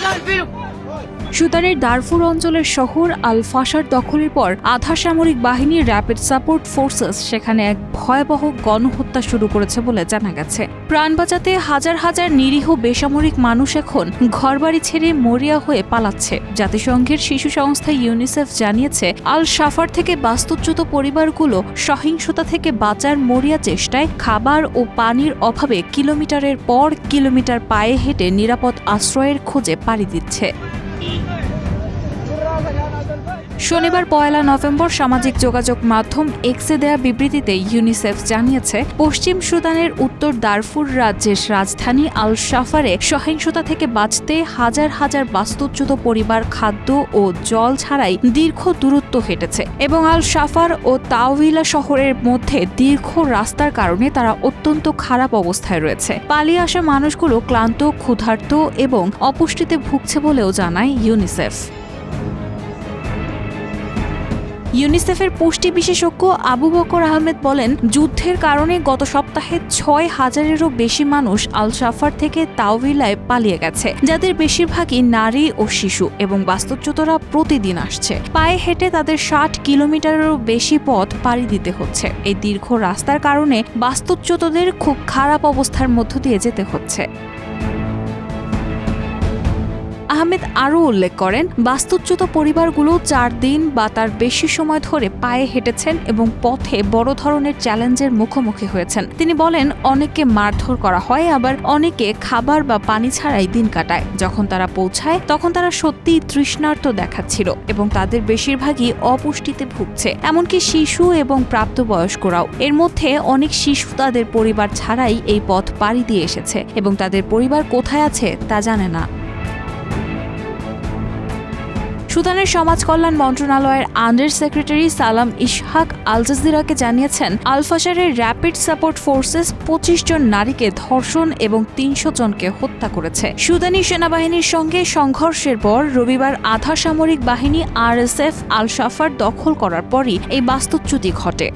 não filho! সুদানের Darfur অঞ্চলের শহর আল ফাশার দখলের পর আধা সামরিক বাহিনীর র্যাপিড সাপোর্ট ফোর্সেস সেখানে এক ভয়াবহ গণহত্যা শুরু করেছে বলে জানা গেছে। প্রাণ বাঁচাতে হাজার হাজার নিরীহ বেসামরিক মানুষ এখন ঘরবাড়ি ছেড়ে মরিয়া হয়ে পালাচ্ছে। জাতিসংঘের শিশু সংস্থা ইউনিসেফ জানিয়েছে আল সাফার থেকে বাস্তুচ্যুত পরিবারগুলো সহিংসতা থেকে বাঁচার মরিয়া চেষ্টায় খাবার ও পানির অভাবে কিলোমিটারের পর কিলোমিটার পায়ে হেঁটে নিরাপদ আশ্রয়ের খোঁজে পাড়ি দিচ্ছে। Happy birthday! শনিবার পয়লা নভেম্বর সামাজিক যোগাযোগ মাধ্যম এক্সে দেয়া বিবৃতিতে ইউনিসেফ জানিয়েছে, পশ্চিম সুদানের উত্তর দারফুর রাজ্যের রাজধানী আল সাফারে সহিংসতা থেকে বাঁচতে হাজার হাজার বাস্তুচ্যুত পরিবার, খাদ্য ও জল ছাড়াই দীর্ঘ দূরত্ব হেঁটেছে এবং আল সাফার ও তাওহিলা শহরের মধ্যে দীর্ঘ রাস্তার কারণে তারা অত্যন্ত খারাপ অবস্থায় রয়েছে। পালিয়ে আসা মানুষগুলো ক্লান্ত, ক্ষুধার্ত এবং অপুষ্টিতে ভুগছে বলেও জানায় ইউনিসেফ। ইউনিসেফের পুষ্টি বিশেষজ্ঞ আবু বকর আহমেদ বলেন, যুদ্ধের কারণে গত সপ্তাহে ছয় হাজারেরও বেশি মানুষ আল সাফার থেকে তাওভিলায় পালিয়ে গেছে, যাদের বেশিরভাগই নারী ও শিশু এবং বাস্তুচ্যুতরা প্রতিদিন আসছে। পায়ে হেঁটে তাদের ষাট কিলোমিটারেরও বেশি পথ পাড়ি দিতে হচ্ছে। এই দীর্ঘ রাস্তার কারণে বাস্তুচ্যুতদের খুব খারাপ অবস্থার মধ্য দিয়ে যেতে হচ্ছে। আহমেদ আরও উল্লেখ করেন, বাস্তুচ্যুত পরিবারগুলো চার দিন বা তার বেশি সময় ধরে পায়ে হেঁটেছেন এবং পথে বড় ধরনের চ্যালেঞ্জের মুখোমুখি হয়েছেন। তিনি বলেন, অনেককে মারধর করা হয়, আবার অনেকে খাবার বা পানি ছাড়াই দিন কাটায়। যখন তারা পৌঁছায়, তখন তারা সত্যিই তৃষ্ণার্ত দেখাচ্ছিল এবং তাদের বেশিরভাগই অপুষ্টিতে ভুগছে। এমনকি শিশু এবং প্রাপ্তবয়স্করাও। এর মধ্যে অনেক শিশু তাদের পরিবার ছাড়াই এই পথ পাড়ি দিয়ে এসেছে এবং তাদের পরিবার কোথায় আছে তা জানে না। সুদানের সমাজ কল্যাণ মন্ত্রণালয়ের আন্ডার সেক্রেটারি সালাম ইশহাক আল জাজিরাকে জানিয়েছেন আলফাসারের র্যাপিড সাপোর্ট ফোর্সেস পঁচিশ জন নারীকে ধর্ষণ এবং তিনশো জনকে হত্যা করেছে। সুদানি সেনাবাহিনীর সঙ্গে সংঘর্ষের পর রবিবার আধা সামরিক বাহিনী আরএসএফ আল সাফার দখল করার পরই এই বাস্তুচ্যুতি ঘটে।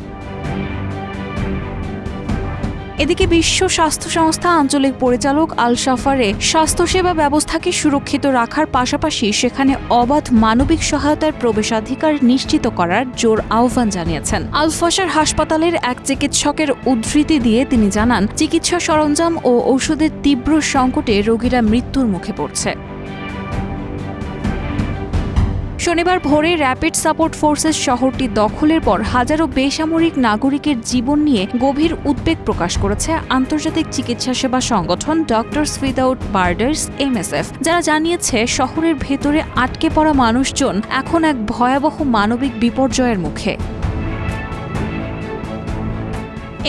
এদিকে বিশ্ব স্বাস্থ্য সংস্থা আঞ্চলিক পরিচালক আল সাফারে স্বাস্থ্যসেবা ব্যবস্থাকে সুরক্ষিত রাখার পাশাপাশি সেখানে অবাধ মানবিক সহায়তার প্রবেশাধিকার নিশ্চিত করার জোর আহ্বান জানিয়েছেন। আলফাসার হাসপাতালের এক চিকিৎসকের উদ্ধৃতি দিয়ে তিনি জানান, চিকিৎসা সরঞ্জাম ও ঔষধের তীব্র সংকটে রোগীরা মৃত্যুর মুখে পড়ছে। শনিবার ভোরে র্যাপিড সাপোর্ট ফোর্সেস শহরটি দখলের পর হাজারো বেসামরিক নাগরিকের জীবন নিয়ে গভীর উদ্বেগ প্রকাশ করেছে আন্তর্জাতিক চিকিৎসা সেবা সংগঠন ডক্টরস উইদাউট বার্ডার্স এমএসএফ যারা জানিয়েছে শহরের ভেতরে আটকে পড়া মানুষজন এখন এক ভয়াবহ মানবিক বিপর্যয়ের মুখে।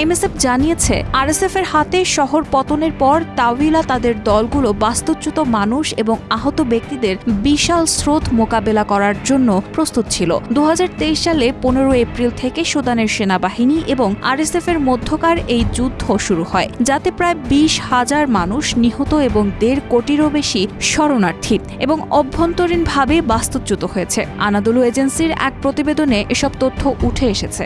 এমএসএফ জানিয়েছে আরএসএফ এর হাতে শহর পতনের পর তাওয়িলা তাদের দলগুলো বাস্তুচ্যুত মানুষ এবং আহত ব্যক্তিদের বিশাল স্রোত মোকাবেলা করার জন্য প্রস্তুত ছিল। দু হাজার তেইশ সালে পনেরো এপ্রিল থেকে সুদানের সেনাবাহিনী এবং আরএসএফ এর মধ্যকার এই যুদ্ধ শুরু হয়, যাতে প্রায় বিশ হাজার মানুষ নিহত এবং দেড় কোটিরও বেশি শরণার্থী এবং অভ্যন্তরীণভাবে বাস্তুচ্যুত হয়েছে। আনাদুলু এজেন্সির এক প্রতিবেদনে এসব তথ্য উঠে এসেছে।